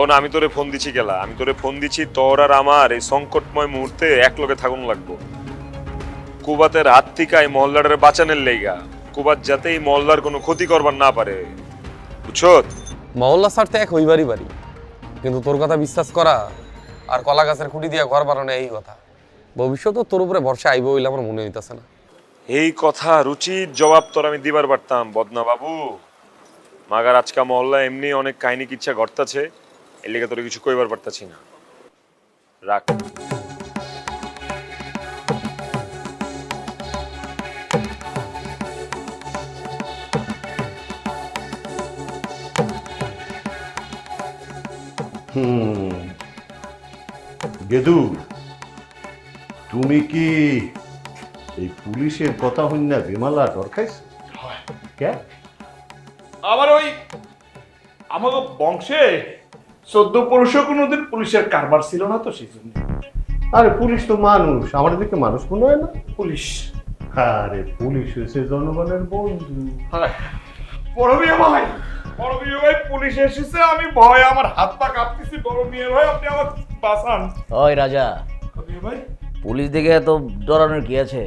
ও না আমি তোরে ফোন দিছি গেলা আমি তোরে ফোন দিছি তোর আর আমার এই সংকটময় মুহূর্তে এক লগে থাকুন লাগবো। কুবাতের হাত থেকে এই মহল্লাটারে বাঁচানোর লেগা। কুবাত যাতে এই মহল্লার কোনো ক্ষতি করবার না পারে। বুঝছ? মহল্লা ছাড়তে এক হইবারই বাড়ি কিন্তু তোর কথা বিশ্বাস করা আর কলা গাছের খুঁটি দিয়া ঘর বানানো এই কথা। ভবিষ্যতে তোর উপরে ভরসা আইব বলে আমার মনে হইতাছে না। এই কথা রুচির জবাব তোর আমি দিবার পারতাম বদনা বাবু। মাগার আজকা মহল্লা এমনি অনেক কাহিনী কিচ্ছা ঘটতাছে। এর লেগে তোরে কিছু কইবার পারতাছি না। রাখ। হুম। গেদু তুমি কি এই পুলিশের কথা হইন না বিমালা খাইছ? কে? আবার ওই আমাকে বংশে চোদ্দ পুরুষ কোনোদিন পুলিশের কারবার ছিল না তো সেই জন্য আরে পুলিশ তো মানুষ আমার দিকে মানুষ মনে হয় না? পুলিশ। আরে পুলিশ হয়েছে জনগণের বন্ধু। বড় ভাই বড় ভাই পুলিশ এসেছে আমি ভয় আমার হাত পা কাঁপতেছি বড় ভাই আপনি আমার বাঁচান। ওই রাজা ভাই। পুলিশ দিকে তো ডরানোর কি আছে?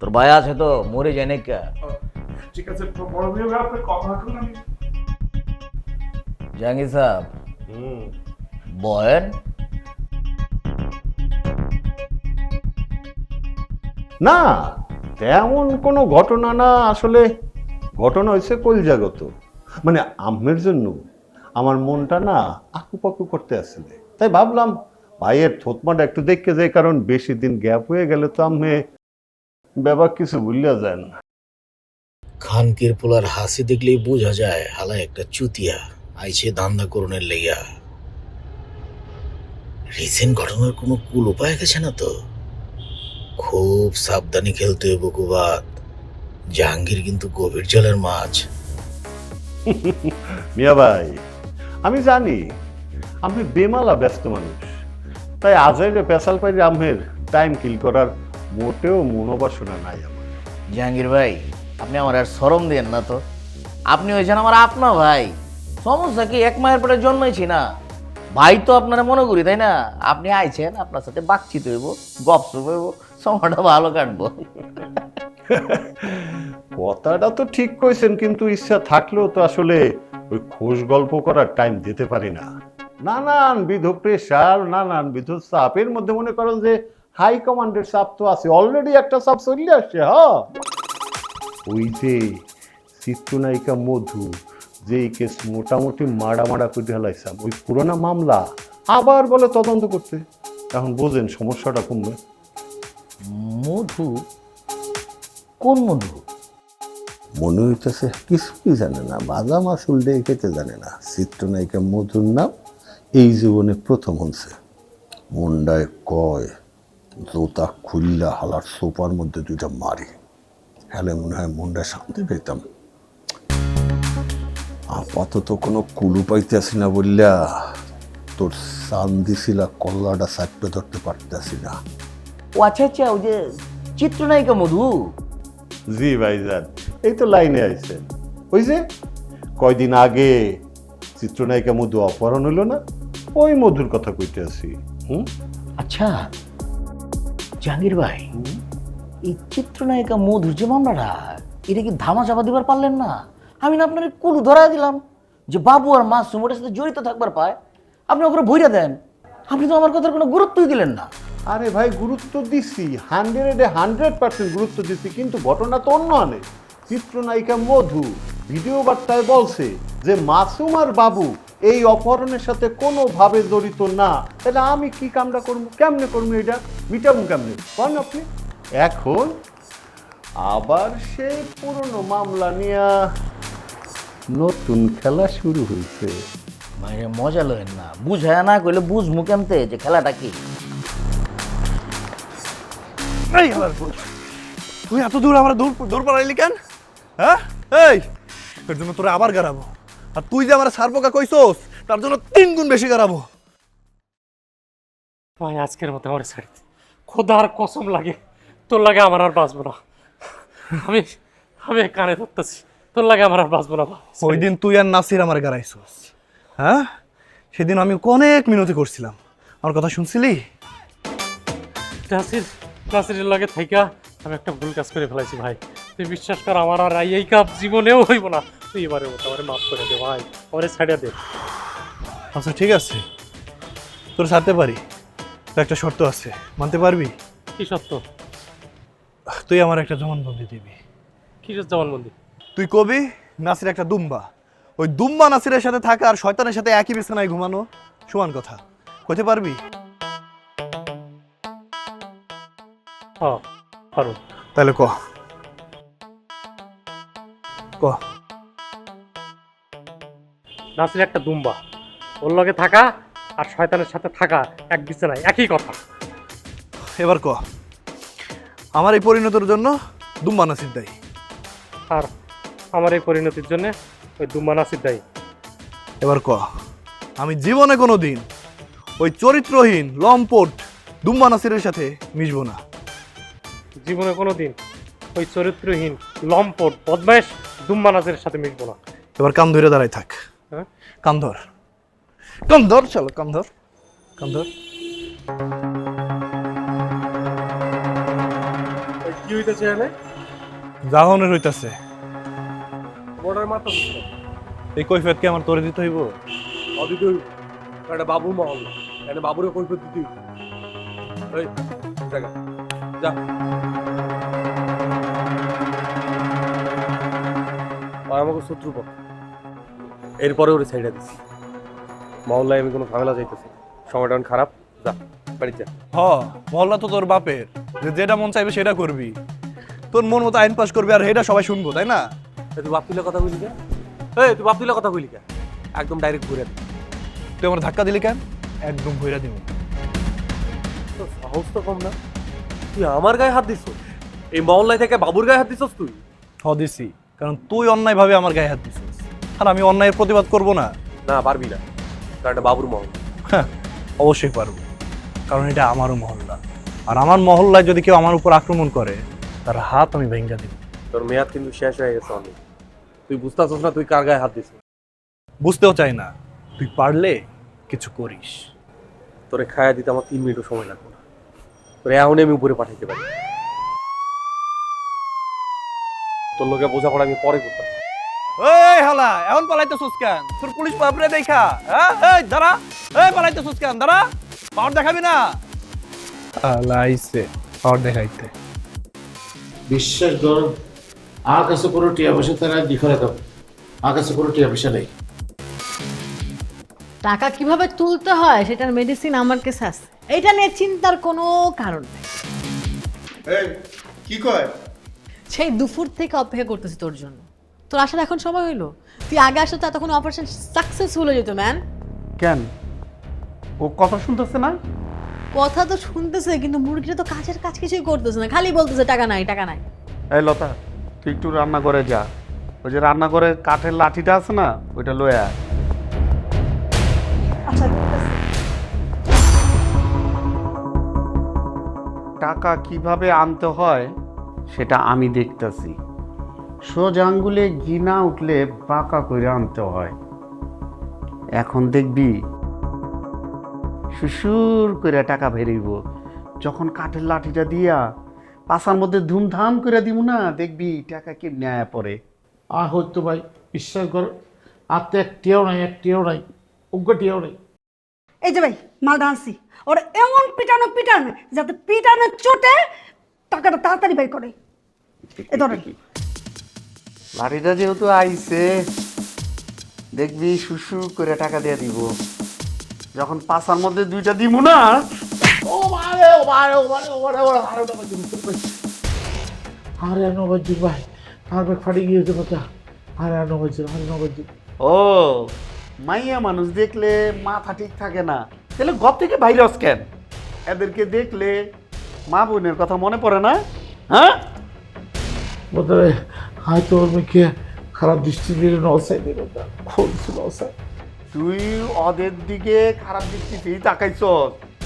তোর ভাই আছে তো মরে যায় নাকি ঠিক আছে ভাই আপনি কথা রাখুন আমি জাহাঙ্গীর সাহেব বয়েন না তেমন কোনো ঘটনা না আসলে ঘটনা হয়েছে কলজাগত। মানে আমের জন্য আমার মনটা না আকুপাকু করতে আসলে। তাই ভাবলাম ভাইয়ের থতমাটা একটু দেখতে যাই কারণ বেশি দিন গ্যাপ হয়ে গেলে তো আমি ব্যাপার কিছু ভুলিয়া যায় না। খানকির পোলার হাসি দেখলেই বোঝা যায় হালা একটা চুতিয়া। আইছে ধান্দা করণের লেগা। রিসেন্ট ঘটনার কোনো কুল উপায় গেছে না তো? খুব সাবধানে খেলতে হইব কুবাত। জাহাঙ্গীর কিন্তু গভীর জলের মাছ। মিয়া ভাই আমি জানি আমি বেমালা ব্যস্ত মানুষ। তাই আজাইরে পেশাল পাইরে আমের টাইম কিল করার মোটেও মনোবাসনা নাই আমার। জাহাঙ্গীর ভাই আপনি আমার আর সরম দেন না তো। আপনি হয়েছেন আমার আপনা ভাই। সমস্যা কি? এক মায়ের পরে জন্মাইছি না। ভাই তো আপনারা মনে করি, তাই না? আপনি আইছেন, আপনার সাথে বাকচিত হইব, গপসপ হইব, সময়টা ভালো কাটবো। কথাটা তো ঠিক কইছেন, কিন্তু ইচ্ছা থাকলেও তো আসলে ওই খোশ গল্প করার টাইম দিতে পারি না। নানান বিধ প্রেশার নানান বিধ চাপের মধ্যে মনে করেন যে হাই কমান্ডের চাপ তো আছে। অলরেডি একটা চাপ চলে আসছে হ্যাঁ ওই যে চিত্রনায়িকা মধু যে এই কেস মোটামুটি মারা মারা করে হেলাইছাম ওই পুরোনো মামলা আবার বলে তদন্ত করতে। এখন বোঝেন সমস্যাটা কমবে মধু? কোন মধু? মনে হইতেছে কিছুই জানে না বাদাম আসল দিয়ে খেতে জানে না। চিত্রনায়িকা মধুর নাম এই জীবনে প্রথম হচ্ছে মুন্ডায় কয় জোতা খুললা হালার সোপার মধ্যে দুইটা মারি। হেলে মনে হয় মুন্ডায় শান্তি পেতাম আপাতত কোনো কুলু পাইতেছি না বললা তোর সান্দিশিলা কল্লাটা সাইডে ধরতে পারতেছি না। ও আচ্ছা আচ্ছা ওই যে চিত্রনায়িকা মধু? জি ভাইজান। এই তো লাইনে আইছেন ওই যে কয়দিন আগে চিত্রনায়িকা মধু অপহরণ হলো না? ওই মধুর কথা কইতে আছি হুম? আচ্ছা জাহাঙ্গীর ভাই এই চিত্রনায়িকা মধুর যে মামলাটা এটা কি ধামা চাপা দিবার পারলেন না? আমি না আপনার কুলু ধরা দিলাম যে বাবু আর মা সুমোটার সাথে জড়িত থাকবার পায়, আপনি ওকে ভইরা দেন। আপনি তো আমার কথার কোনো গুরুত্বই দিলেন না। আরে ভাই, গুরুত্ব দিছি। হান্ড্রেডে হান্ড্রেড পার্সেন্ট গুরুত্ব দিছি, কিন্তু ঘটনা তো অন্য আনে। চিত্রনায়িকা মধু ভিডিও বার্তায় বলছে যে মাসুম আর বাবু এই অপহরণের সাথে কোনোভাবে জড়িত না। তাহলে আমি কি কামটা করব? কেমনে করব এটা? মিটাবো কেমনে? কন আপনি। এখন আবার সেই পুরনো মামলা নিয়ে নতুন খেলা শুরু হয়েছে। মায়ের মজা লয়েন না। বুঝায় না কইলে বুঝমু কেমতে যে খেলাটা কি? এই আমার তুই এত দূর আমার দূর দূর পারাইলি কেন? হ্যাঁ? এই এর জন্য তোরা আবার গারাবো আর তুই যে আমার সার পোকা কইছস তার জন্য তিন গুণ বেশি গারাবো ভাই আজকের মতো আমার ছাড়ি খোদার কসম লাগে তোর লাগে আমার আর বাঁচবো না। আমি আমি কানে ধরতেছি। তোর লাগে আমার আর বাঁচবো না ওই দিন তুই আর নাসির আমার গারাইছস হ্যাঁ? সেদিন আমি অনেক মিনতি করছিলাম। আমার কথা শুনছিলি? নাসির নাসিরের লাগে থাইকা আমি একটা ভুল কাজ করে ফেলাইছি ভাই। তুই বিশ্বাস কর আমার আর এই কাপ জীবনেও হইব না। তুই এবারে আমার মাফ করে দে ভাই। আমারে ছাড়িয়া দে। আচ্ছা ঠিক আছে। তোর ছাড়তে পারি। তো একটা শর্ত আছে। মানতে পারবি? কি সত্য তুই আমার একটা জমানবন্দি দিবি। কিসের জবান মন্দির তুই কবি? নাসির একটা দুম্বা। ওই দুম্বা নাসিরের সাথে থাকা আর শয়তানের সাথে একই বিছানায় ঘুমানো সমান কথা। কইতে পারবি? পারো। তাহলে ক। ক। নাসির একটা দুম্বা। ওর লগে থাকা আর শয়তানের সাথে থাকা এক বিছানায় একই কথা। এবার ক। আমার এই পরিণতির জন্য দুম্বা নাসির দেয়। আর আমার এই পরিণতির জন্য ওই দুম্বা নাসির দায়ী। এবার ক। আমি জীবনে কোনো দিন ওই চরিত্রহীন লম্পট দুম্বা নাসিরের সাথে মিশবো না। জীবনে কোনো দিন ওই চরিত্রহীন লম্পট বদমাইশ দুম্বা নাসিরের সাথে মিশবো না। এবার কান ধরে দাঁড়াই থাক। হ্যাঁ? কান ধর। কান ধর চলো কান ধর। কান ধর। কি হইতেছে এনে জাহনের হইতাছে। বর্ডার মাত্র এই কৈফিয়ত কি আমার তোরে দিতে হইব? অদিত একটা বাবুর মহল। একটা বাবুরে কৈফত দিতে এই জায়গা যা। আর আমাকে শত্রুপক্ষ এরপরে ওরে ছেড়ে দিছি। মহল্লায় আমি কোনো ঝামেলা যাইতেছি সময়টা এখন খারাপ। যা বাড়ি যা। হ মহল্লা তো তোর বাপের। যে যেটা মন চাইবে সেটা করবি। তোর মন মতো আইন পাস করবি আর এটা সবাই শুনব তাই না? তুই বাপ তুলে কথা বলি কে? এই তুই বাপ তুলে কথা বলি কে? একদম ডাইরেক্ট ঘুরে দে। তুই আমার ধাক্কা দিলি কেন? একদম ভৈরা দিব। তোর সাহস তো কম না। তুই আমার গায়ে হাত দিছ এই মহল্লায় থেকে বাবুর গায়ে হাত দিছস তুই? হ দিছি। কারণ তুই অন্যায়ভাবে আমার গায়ে হাত দিছিস। আর আমি অন্যায়ের প্রতিবাদ করব না। না পারবি না। কারণ এটা বাবুর মহল হ্যাঁ, অবশ্যই পারব। কারণ এটা আমারও মহল্লা। আর আমার মহল্লায় যদি কেউ আমার উপর আক্রমণ করে তার হাত আমি ভেঙ্গা দিব। তোর মেয়াদ কিন্তু শেষ হয়ে গেছে অনেক। তুই বুঝতেছিস না তুই কার গায়ে হাত দিছিস? বুঝতেও চাই না। তুই পারলে কিছু করিস। তোরে খায়া দিতে আমার তিন মিনিটও সময় লাগবে না। তোরে এখনই আমি উপরে পাঠাইতে পারি। তোর লোকে বোঝাপড়া আমি পরে করতাম এই হালা এখন পালাইতেছিস কেন? তোর পুলিশ বাপরে দেখা। হ্যাঁ? এই দাঁড়া। এই পালাইতেছিস কেন? দাঁড়া। পাওয়ার দেখাবি না। আলাইছে পাওয়ার দেখাইতে। বিশ্বাস কর আমার কাছে কোনো টিয়া পয়সা তারা দিখা রাখাব আমার কাছে কোনো টিয়া পয়সা নেই। টাকা কীভাবে তুলতে হয় সেটার মেডিসিন আমার কাছে আছে। এটা নিয়ে চিন্তার কোনো কারণ নেই। কি কয়? সেই দুপুর থেকে অপেক্ষা করতেছি তোর জন্য। তোর আসার এখন সময় হইল? তুই আগে আসলে তো এতক্ষণ অপারেশন সাকসেসফুল হয়ে যেত ম্যান কেন? ও কথা শুনতেছে না? কথা তো শুনতেছে কিন্তু মুরগিটা তো কাজের কাজ কিছুই করতেছে না। খালি বলতেছে টাকা নাই টাকা নাই। এই লতা তুই একটু রান্না করে যা। ওই যে রান্না করে কাঠের লাঠিটা আছে না ওইটা লয়ে আয়। টাকা কীভাবে আনতে হয় সেটা আমি দেখতেছি। সোজা আঙ্গুলে গিনা উঠলে বাঁকা করে আনতে হয়। এখন দেখবি সুসুর করে টাকা বেরিব যখন কাঠের লাঠিটা দিয়া পাশার মধ্যে ধুমধাম করে দিব না দেখবি টাকা কি ন্যায় পড়ে। আর হয়তো ভাই বিশ্বাস কর আর তো এক টিয়াও নাই এক টিয়াও নাই অজ্ঞ টিয়াও নাই। এই যে ভাই মালটা আনছি। ওরা এমন পিটানো পিটানো যাতে পিটানো চোটে টাকাটা তাড়াতাড়ি বের করে। এ ধরেন। লাঠিটা যেহেতু আইছে দেখবি শুশু করে টাকা দিয়ে দিব। যখন পাশার মধ্যে দুইটা দিব না ও ও ও ও ও আরে আরে নবাজি ভাই আমার ব্যাগ ফাটি গিয়েছে বাচ্চা আরে নবাজি আরে নবাজি ও মাইয়া মানুষ দেখলে মাথা ঠিক থাকে না। তাহলে ঘর থেকে ভাইরাস কেন? এদেরকে দেখলে মা বোনের কথা মনে পড়ে না? হ্যাঁ? বোধহয় হয়তো ওর মেয়েকে খারাপ দৃষ্টি দিয়ে নসাই দিল খুলছে নসাই তুই ওদের দিকে খারাপ দৃষ্টিতেই তাকাইছ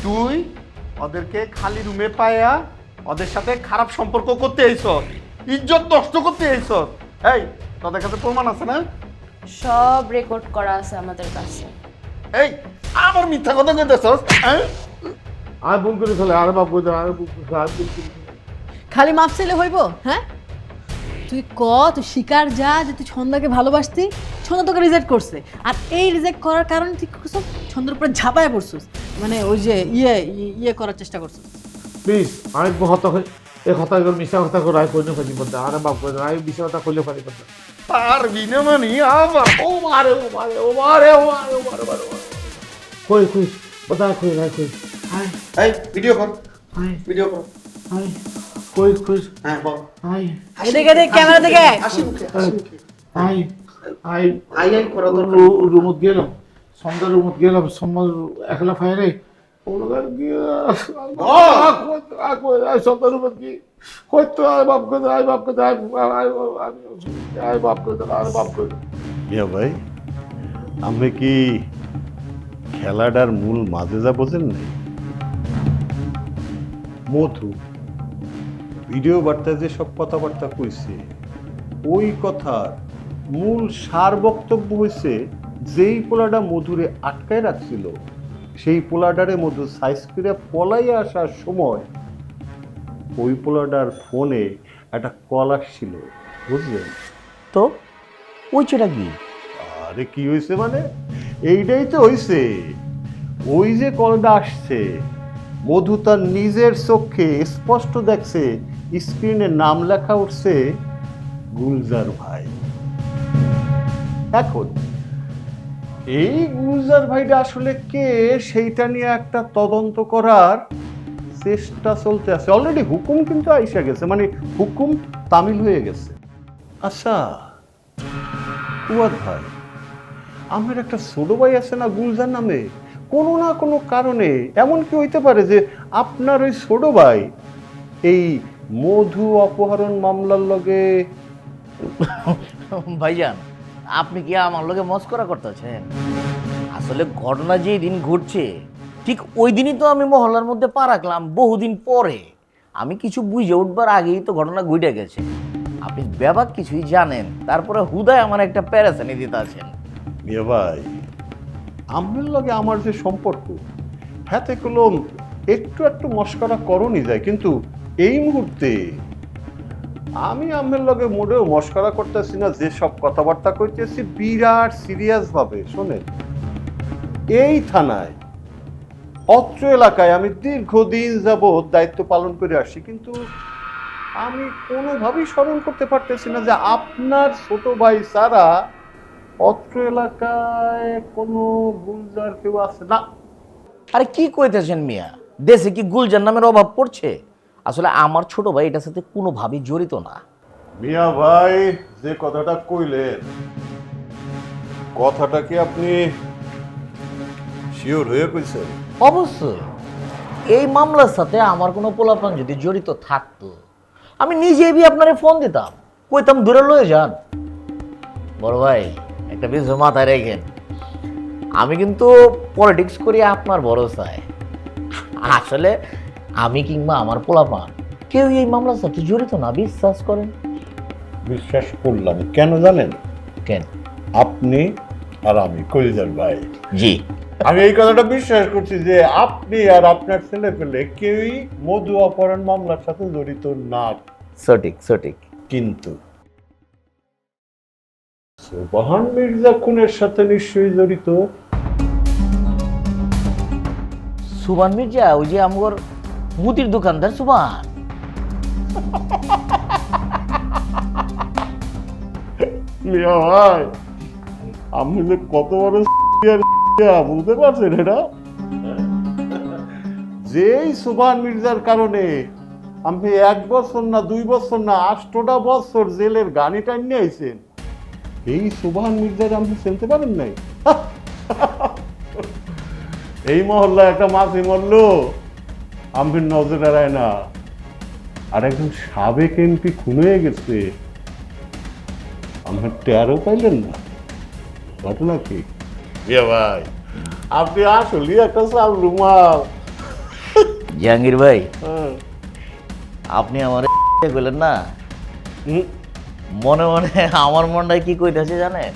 তুই ওদেরকে খালি রুমে পায়া ওদের সাথে খারাপ সম্পর্ক করতে আইছ ইজ্জত নষ্ট করতে আইছ এই তোদের কাছে প্রমাণ আছে না? সব রেকর্ড করা আছে আমাদের কাছে। এই আমার মিথ্যা কথা কইতেছস হ্যাঁ? আর ভুল করে ফেলে আর বাপ কইতে আর বুক। খালি মাপ চাইলে হইব হ্যাঁ? তুই ক তুই শিকার যা যে তুই ছন্দাকে ভালোবাসতি ছন্দ তোকে রিজেক্ট করছে। আর এই রিজেক্ট করার কারণে তুই কি করছিস ছন্দের উপরে ঝাঁপায় পড়ছিস। মানে ওই যে ইয়ে ই- ইয়ে করার চেষ্টা করছিস। প্লিজ আরেক হতা হয়ে এই কথা করে মিশা কথা করে আয় কইনে ফানি বলতে আর বাপ কইতে আয় মিশা কথা কইলে ফানি বলতে পারবি না মানে আবার। ও মারে ও মারে ও মারে ও মারে ও মারে ও মারে, কই কই বতা কই না কই? আয় এই ভিডিও কর। আয়। ভিডিও কর। আয়। কই কই? হ্যাঁ বল। আয়। এদিকে দেখ ক্যামেরা দিকে। হাসি মুখে হাসি মুখে। আয় আই আই করা দরকার। রুমত গেলাম। সন্ধ্যা রুমত গেলাম। সন্ধ্যা একলা ফায়ারে। ওনার গিয়া সন্ধ্যা রুমত কি? হয়তো আয় বাপ করে আয় বাপ করে আয় আয় আয় বাপ করে আয় বাপ করে মিয়া ভাই আপনি কি খেলাটার মূল মাঝে যা বোঝেন নাই? মধু। ভিডিও বার্তা যে সব কথাবার্তা কইছে ওই কথার মূল সার বক্তব্য হয়েছে যেই পোলাটা মধুরে আটকায় রাখছিল সেই পোলাডারে মধু সাইজ করে পলাই আসার সময় ওই পোলাডার ফোনে একটা কল আসছিল বুঝলেন? তো? ওই চেটা কি? আরে কি হয়েছে মানে? এইটাই তো হয়েছে ওই যে কলটা আসছে মধু তার নিজের চোখে স্পষ্ট দেখছে স্ক্রিনে নাম লেখা উঠছে গুলজার ভাই। এখন, এই গুলজার ভাইটা আসলে কে সেইটা নিয়ে একটা তদন্ত করার চেষ্টা চলতে আছে। অলরেডি হুকুম কিন্তু আইসা গেছে মানে হুকুম তামিল হয়ে গেছে। আচ্ছা কুয়াদ ভাই, আমার একটা ছোট ভাই আছে না গুলজার নামে? কোনো না কোনো কারণে এমন কি হইতে পারে যে আপনার ওই ছোট ভাই এই মধু অপহরণ মামলার লগে। ভাইজান আপনি কি আমার লগে মস্করা করতেছেন? আসলে ঘটনা যে দিন ঘটছে ঠিক ওই দিনই তো আমি মহল্লার মধ্যে পা রাখলাম বহুদিন পরে। আমি কিছু বুঝে উঠবার আগেই তো ঘটনা ঘটে গেছে। আপনি ব্যাপার কিছুই জানেন তারপরে হুদায় আমার একটা প্যারাসানি দিতে আছেন। মিয়া ভাই আমার লগে আমার যে সম্পর্ক হাতে কলম একটু একটু মস্করা করণই যায় কিন্তু এই মুহূর্তে আমি আমের লগে মোটেও মস্করা করতেছি না, যে সব কথাবার্তা কইতেছি, বিরাট সিরিয়াস ভাবে, শোনেন। এই থানায়, অত্র এলাকায় আমি দীর্ঘদিন যাবৎ দায়িত্ব পালন করে আসছি, কিন্তু আমি কোনোভাবেই স্মরণ করতে পারতেছি না যে আপনার ছোট ভাই সারা অত্র এলাকায় কোনো গুলজার কেউ আছে। না। আরে কি কইতেছেন মিয়া? দেশে কি গুলজার নামের অভাব পড়ছে? আসলে আমার ছোট ভাই এটার সাথে কোনোভাবেই জড়িত না। মিয়া ভাই যে কথাটা কইলেন কথাটা কি আপনি শিওর হয়ে কইছেন? অবশ্যই। এই মামলার সাথে আমার কোনো পোলাপান যদি জড়িত থাকতো আমি নিজেই বি আপনারে ফোন দিতাম। কইতাম দূরে লয়ে যান। বড় ভাই একটা বিষয় মাথায় রেখেন। আমি কিন্তু পলিটিক্স করি আপনার ভরসায়। আসলে আমি কিংবা আমার পোলাপান কেউ এই মামলার সাথে জড়িত না বিশ্বাস করেন? বিশ্বাস করলাম। কেন জানেন? কেন? আপনি আর আমি কলিজার ভাই। জি। আমি এই কথাটা বিশ্বাস করছি যে আপনি আর আপনার ছেলে পেলে কেউই মধু অপহরণ মামলার সাথে জড়িত না। সঠিক সঠিক। কিন্তু সুবহান মির্জা খুনের সাথে নিশ্চয়ই জড়িত। সুবান মির্জা ওই যে আমার মুদির দোকানদার সুবান। মিয়া ভাই, আপনি যে কত বড় বুঝতে পারছেন এটা? যেই সুবহান মির্জার কারণে আপনি এক বছর না, দুই বছর না আষ্টটা বছর জেলের গানি টাইনে আইছেন, এই সুবহান মির্জার আপনি চিনতে পারেন নাই? এই মহল্লা একটা মাছি মরল। আমি নজর এড়ায় না। আর একজন সাবেক এমপি খুন হয়ে গেছে। আমার টেরও পাইলেন না। ঘটনা কি? ইয়ে ভাই আপনি আসলে একটা চাল রুমাল জাহাঙ্গীর ভাই হ্যাঁ। আপনি আমার বললেন না? মনে মনে আমার মনটা কি কইতাছে জানেন?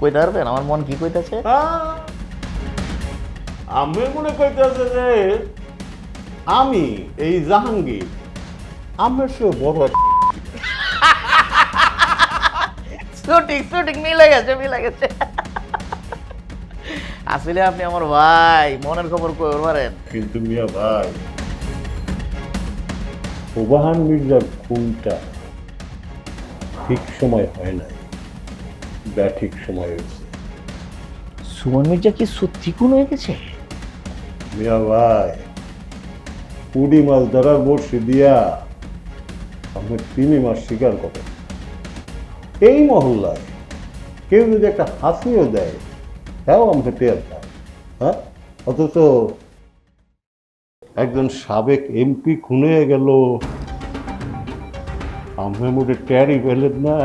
কইতে পারবেন? আমার মন কি কইতাছে? আহ, আমি মনে করতেছে যে আমি এই জাহাঙ্গীর। আমার সে বড় সঠিক সঠিক মিলে গেছে মিলে গেছে। আসলে আপনি আমার ভাই মনের খবর কই পারেন কিন্তু মিয়া ভাই প্রবাহান মির্জার খুনটা ঠিক সময় হয় নাই ব্যাঠিক সময় হয়েছে। সুমন মির্জা কি সত্যি কোন হয়ে গেছে? মিয়া ভাই পুডি মাছ ধরার বড়শি দিয়া আপনি তিন মাস শিকার করেন। এই মহল্লায় কেউ যদি একটা হাসিও দেয় তাও আমাকে টের পায় হ্যাঁ? অথচ একজন সাবেক এমপি খুনে গেল। আমার মোটে ট্যারি পেলেন না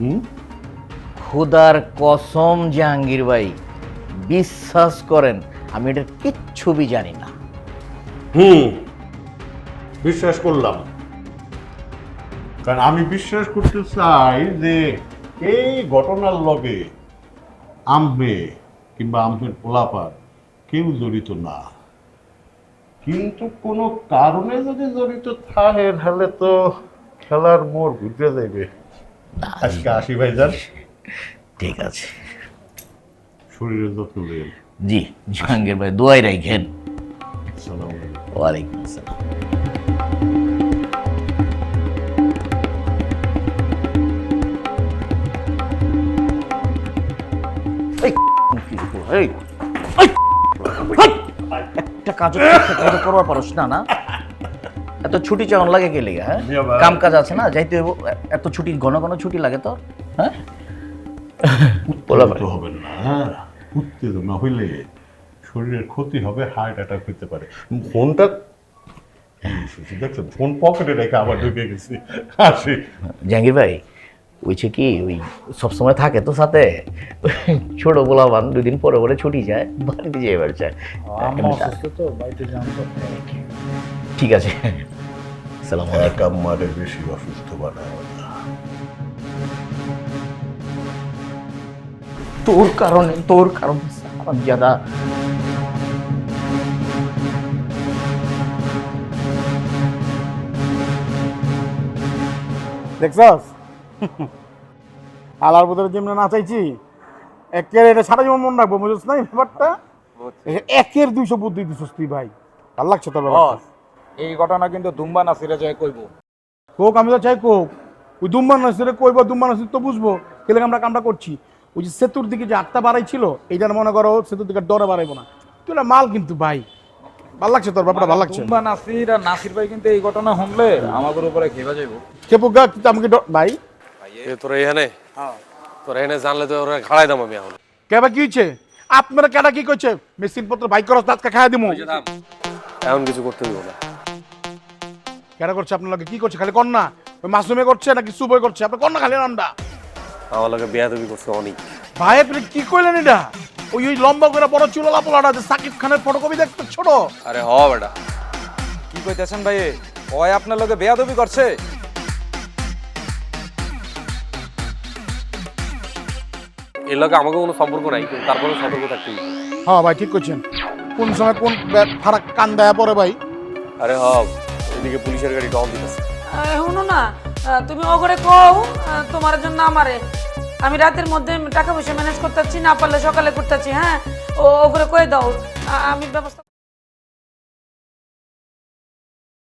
হুম? খুদার কসম জাহাঙ্গীর ভাই বিশ্বাস করেন আমি এটা কিচ্ছু বি জানি না। হুম। বিশ্বাস করলাম। কারণ আমি বিশ্বাস করতে চাই যে এই ঘটনার লগে আমবে কিংবা আমের পোলাপার কেউ জড়িত না। কিন্তু কোনো কারণে যদি জড়িত থাকে তাহলে তো খেলার মোড় ঘুরতে যাইবে। আজকে আসি ভাই যান ঠিক আছে। শরীরের যত্ন জি জাহাঙ্গীর ভাই দোয়াই রাখেন। ওয়ালাইকুম আসসালাম। এই, এই, এই, এই, একটা কাজ করবার পারস না না? এত ছুটি চাওয়ান লাগে কে লেগে হ্যাঁ? কাম কাজ আছে না যাইতে এত ছুটি ঘন ঘন ছুটি লাগে তো হ্যাঁ? বলা হবেন না হ্যাঁ? হইলে শরীরের ক্ষতি হবে হার্ট অ্যাটাক হতে পারে। ফোনটা দেখছেন ফোন পকেটে রেখে আবার ঢুকে গেছি। আসি। জাহাঙ্গীর ভাই ওইছে কি? ওই সবসময় থাকে তো সাথে। ছোট বলাবান দুই দিন পরে পরে ছুটি যায় বাড়িতে যেয়ে এবার যায়। ঠিক আছে। সালাম আম্মারে বেশি অসুস্থ বানায় তোর কারণে তোর কারণে দেখছস? আলার বদলে যেমন না চাইছি একের এটা সারা জীবন মন রাখব বুঝছিস না ব্যাপারটা? একের দুইশো বুদ্ধি দিছিস তুই ভাই। ভালো লাগছে তোর ব্যাপারটা। এই ঘটনা কিন্তু দুম্বা নাসিরে যায় কইব কোক আমি তো চাই কোক। ওই দুম্বার নাসিরে কইব দুম্বার নাসির তো বুঝব। কেলে আমরা কামটা করছি। ওই যে সেতুর দিকে যে আটটা বাড়াই ছিল এইটার মনে করো সেতুর দিকে ডরে বাড়াইবো না। তুই না মাল কিন্তু ভাই। ভালো লাগছে তোর ব্যাপারটা ভালো লাগছে। দুম্বা নাসির আর নাসির ভাই কিন্তু এই ঘটনা শুনলে আমাদের উপরে খেবা যাইব। কে পোকা? কিন্তু আমাকে ভাই তোরা এখানে তোরা এখানে জানলে তো ওরা খাড়াই দাম আমি এখন। কে কি হচ্ছে আপনারা কেটা কি করছে মেশিন পত্র বাইক করস দাঁতকে খাইয়া দিমু। এমন কিছু করতে দিব না। কেটা করছে আপনার লগে? কি করছে? খালি কন্যা? ওই মাসুমে করছে নাকি সুবই করছে? আপনার কন্যা খালি নামটা আমার লোকে বিয়া তুমি করছে অনেক। ভাই আপনি কি কইলেন এটা? ওই ওই লম্বা করে বড় চুললা পোলাটা যে সাকিব খানের ফটোকপি দেখতে ছোট। আরে হ বেটা। কি কইতেছেন ভাই? ওই আপনার লগে বেয়াদবি করছে? এর লগে আমাকে কোনো সম্পর্ক নাই কিন্তু তারপরে সতর্ক থাকতে হবে। হ্যাঁ ভাই ঠিক করছেন। কোন সময় কোন ব্যাট ফারাক কান দেয়া পরে ভাই? আরে হ এদিকে পুলিশের গাড়ি টহল দিতেছে। শুনো না আহ, তুমি ওগরে কও আহ, তোমার জন্য আমারে। আমি রাতের মধ্যে টাকা পয়সা ম্যানেজ করতেছি না পারলে সকালে করতেছি হ্যাঁ? ও ওগরে কয়ে দাও। আ- আমি ব্যবস্থা